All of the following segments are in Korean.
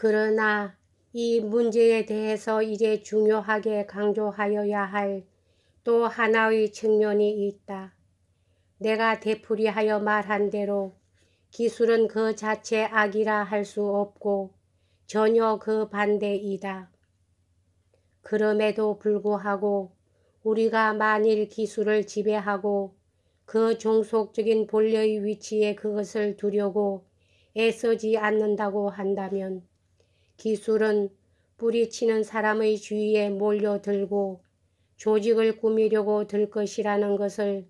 그러나 이 문제에 대해서 이제 중요하게 강조하여야 할 또 하나의 측면이 있다. 내가 되풀이하여 말한 대로 기술은 그 자체 악이라 할 수 없고 전혀 그 반대이다. 그럼에도 불구하고 우리가 만일 기술을 지배하고 그 종속적인 본래의 위치에 그것을 두려고 애쓰지 않는다고 한다면 기술은 뿌리치는 사람의 주위에 몰려들고 조직을 꾸미려고 들 것이라는 것을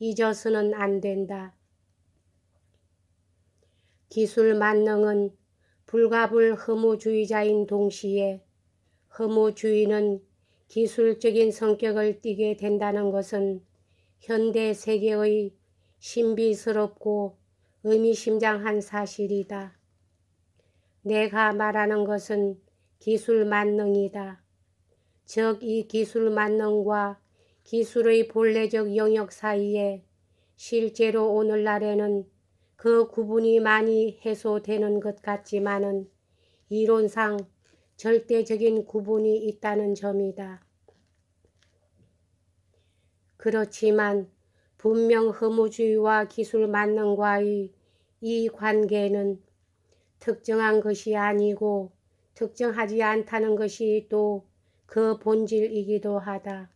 잊어서는 안 된다. 기술 만능은 불가불 허무주의자인 동시에 허무주의는 기술적인 성격을 띠게 된다는 것은 현대 세계의 신비스럽고 의미심장한 사실이다. 내가 말하는 것은 기술 만능이다. 즉, 이 기술 만능과 기술의 본래적 영역 사이에 실제로 오늘날에는 그 구분이 많이 해소되는 것 같지만은 이론상 절대적인 구분이 있다는 점이다. 그렇지만 분명 허무주의와 기술 만능과의 이 관계는 특정한 것이 아니고 특정하지 않다는 것이 또 그 본질이기도 하다.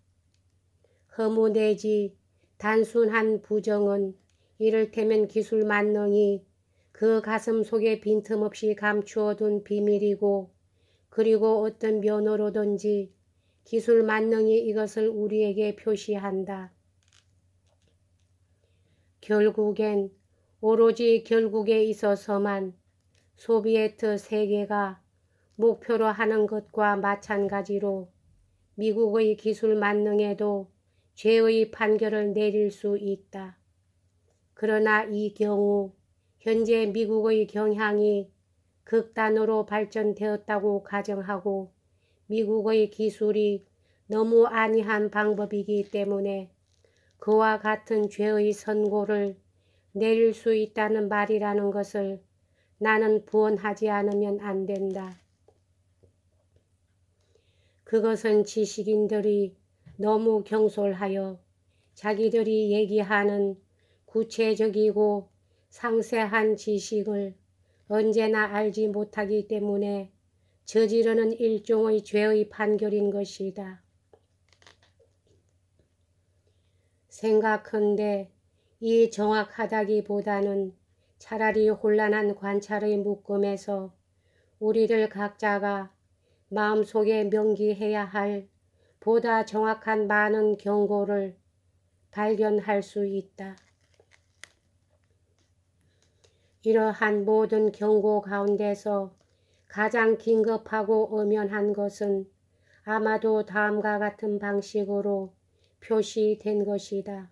허무 내지 단순한 부정은 이를테면 기술 만능이 그 가슴 속에 빈틈없이 감추어둔 비밀이고 그리고 어떤 면으로든지 기술 만능이 이것을 우리에게 표시한다. 결국엔 오로지 결국에 있어서만 소비에트 세계가 목표로 하는 것과 마찬가지로 미국의 기술 만능에도 죄의 판결을 내릴 수 있다. 그러나 이 경우 현재 미국의 경향이 극단으로 발전되었다고 가정하고 미국의 기술이 너무 안이한 방법이기 때문에 그와 같은 죄의 선고를 내릴 수 있다는 말이라는 것을 나는 부언하지 않으면 안 된다. 그것은 지식인들이 너무 경솔하여 자기들이 얘기하는 구체적이고 상세한 지식을 언제나 알지 못하기 때문에 저지르는 일종의 죄의 판결인 것이다. 생각한데 이 정확하다기보다는 차라리 혼란한 관찰의 묶음에서 우리들 각자가 마음속에 명기해야 할 보다 정확한 많은 경고를 발견할 수 있다. 이러한 모든 경고 가운데서 가장 긴급하고 엄연한 것은 아마도 다음과 같은 방식으로 표시된 것이다.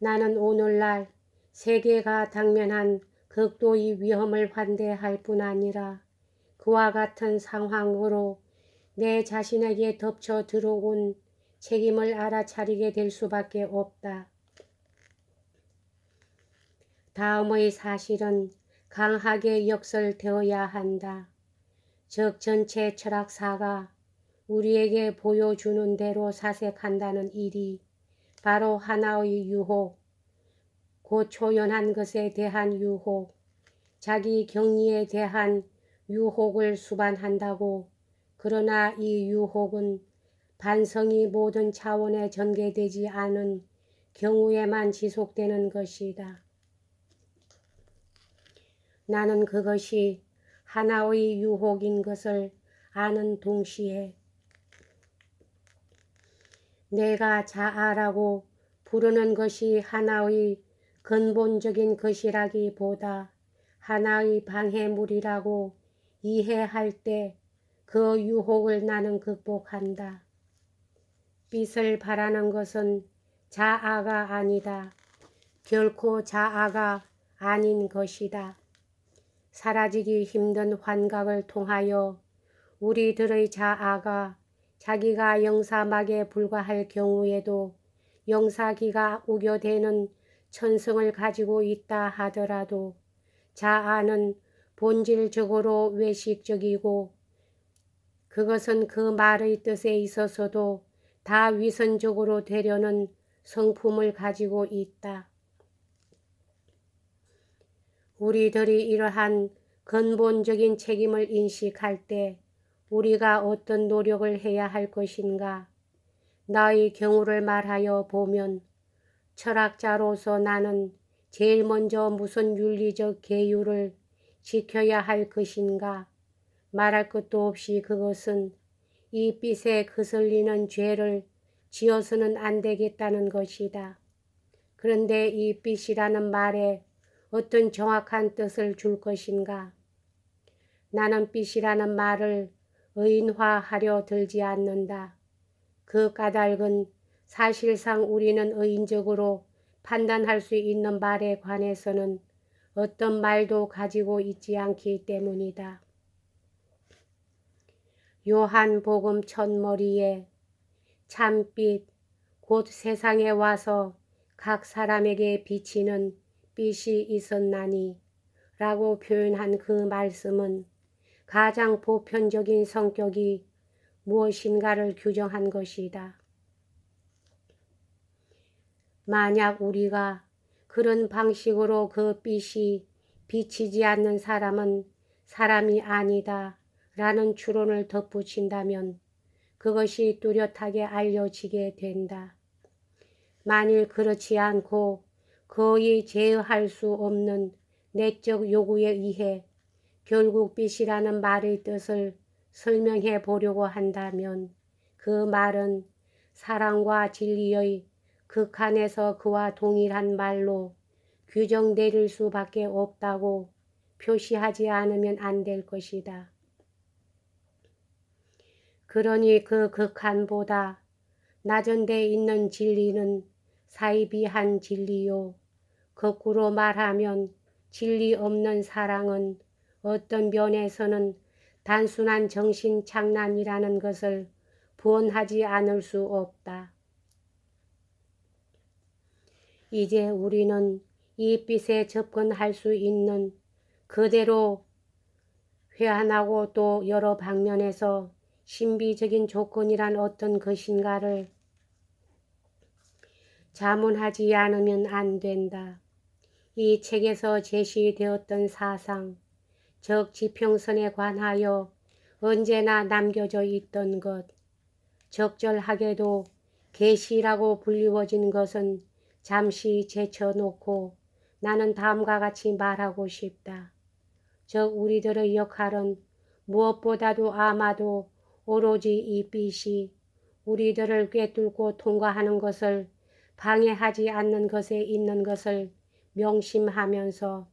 나는 오늘날 세계가 당면한 극도의 위험을 환대할 뿐 아니라 그와 같은 상황으로 내 자신에게 덮쳐 들어온 책임을 알아차리게 될 수밖에 없다. 다음의 사실은 강하게 역설되어야 한다. 즉 전체 철학사가 우리에게 보여주는 대로 사색한다는 일이 바로 하나의 유혹, 고초연한 것에 대한 유혹, 자기 경리에 대한 유혹을 수반한다고 그러나 이 유혹은 반성이 모든 차원에 전개되지 않은 경우에만 지속되는 것이다. 나는 그것이 하나의 유혹인 것을 아는 동시에 내가 자아라고 부르는 것이 하나의 근본적인 것이라기보다 하나의 방해물이라고 이해할 때 그 유혹을 나는 극복한다. 빛을 바라는 것은 자아가 아니다. 결코 자아가 아닌 것이다. 사라지기 힘든 환각을 통하여 우리들의 자아가 자기가 영사막에 불과할 경우에도 영사기가 우겨대는 천성을 가지고 있다 하더라도 자아는 본질적으로 외식적이고 그것은 그 말의 뜻에 있어서도 다 위선적으로 되려는 성품을 가지고 있다. 우리들이 이러한 근본적인 책임을 인식할 때 우리가 어떤 노력을 해야 할 것인가? 나의 경우를 말하여 보면 철학자로서 나는 제일 먼저 무슨 윤리적 계율을 지켜야 할 것인가? 말할 것도 없이 그것은 이 빛에 거슬리는 죄를 지어서는 안 되겠다는 것이다. 그런데 이 빛이라는 말에 어떤 정확한 뜻을 줄 것인가? 나는 빛이라는 말을 의인화하려 들지 않는다. 그 까닭은 사실상 우리는 의인적으로 판단할 수 있는 말에 관해서는 어떤 말도 가지고 있지 않기 때문이다. 요한복음 첫머리에 참빛 곧 세상에 와서 각 사람에게 비치는 빛이 있었나니 라고 표현한 그 말씀은 가장 보편적인 성격이 무엇인가를 규정한 것이다. 만약 우리가 그런 방식으로 그 빛이 비치지 않는 사람은 사람이 아니다 라는 추론을 덧붙인다면 그것이 뚜렷하게 알려지게 된다. 만일 그렇지 않고 거의 제어할 수 없는 내적 요구에 의해 결국 빛이라는 말의 뜻을 설명해 보려고 한다면 그 말은 사랑과 진리의 극한에서 그와 동일한 말로 규정 내릴 수밖에 없다고 표시하지 않으면 안 될 것이다. 그러니 그 극한보다 낮은 데 있는 진리는 사이비한 진리요. 거꾸로 말하면 진리 없는 사랑은 어떤 면에서는 단순한 정신 장난이라는 것을 부언하지 않을 수 없다. 이제 우리는 이 빛에 접근할 수 있는 그대로 회한하고 또 여러 방면에서 신비적인 조건이란 어떤 것인가를 자문하지 않으면 안 된다. 이 책에서 제시되었던 사상, 즉 지평선에 관하여 언제나 남겨져 있던 것, 적절하게도 계시라고 불리워진 것은 잠시 제쳐놓고 나는 다음과 같이 말하고 싶다. 즉 우리들의 역할은 무엇보다도 아마도 오로지 이 빛이 우리들을 꿰뚫고 통과하는 것을 방해하지 않는 것에 있는 것을 명심하면서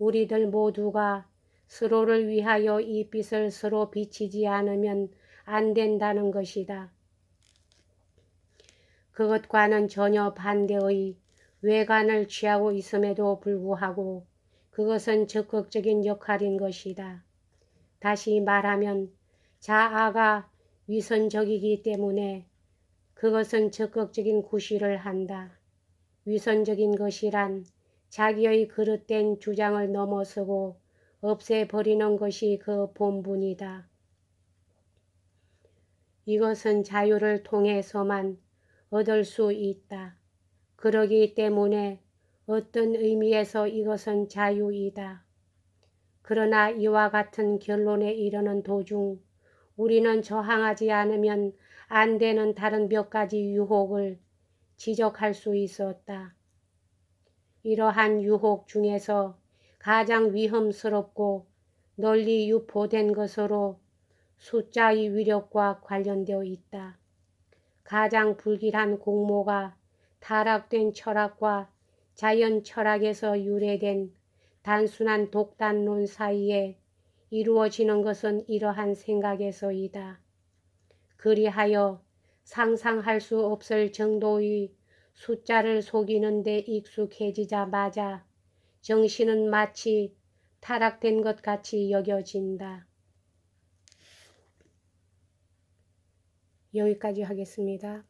우리들 모두가 서로를 위하여 이 빛을 서로 비치지 않으면 안 된다는 것이다. 그것과는 전혀 반대의 외관을 취하고 있음에도 불구하고 그것은 적극적인 역할인 것이다. 다시 말하면 자아가 위선적이기 때문에 그것은 적극적인 구실을 한다. 위선적인 것이란 자기의 그릇된 주장을 넘어서고 없애버리는 것이 그 본분이다. 이것은 자유를 통해서만 얻을 수 있다. 그러기 때문에 어떤 의미에서 이것은 자유이다. 그러나 이와 같은 결론에 이르는 도중 우리는 저항하지 않으면 안 되는 다른 몇 가지 유혹을 지적할 수 있었다. 이러한 유혹 중에서 가장 위험스럽고 널리 유포된 것으로 숫자의 위력과 관련되어 있다. 가장 불길한 공모가 타락된 철학과 자연 철학에서 유래된 단순한 독단론 사이에 이루어지는 것은 이러한 생각에서이다. 그리하여 상상할 수 없을 정도의 숫자를 속이는 데 익숙해지자마자 정신은 마치 타락된 것 같이 여겨진다. 여기까지 하겠습니다.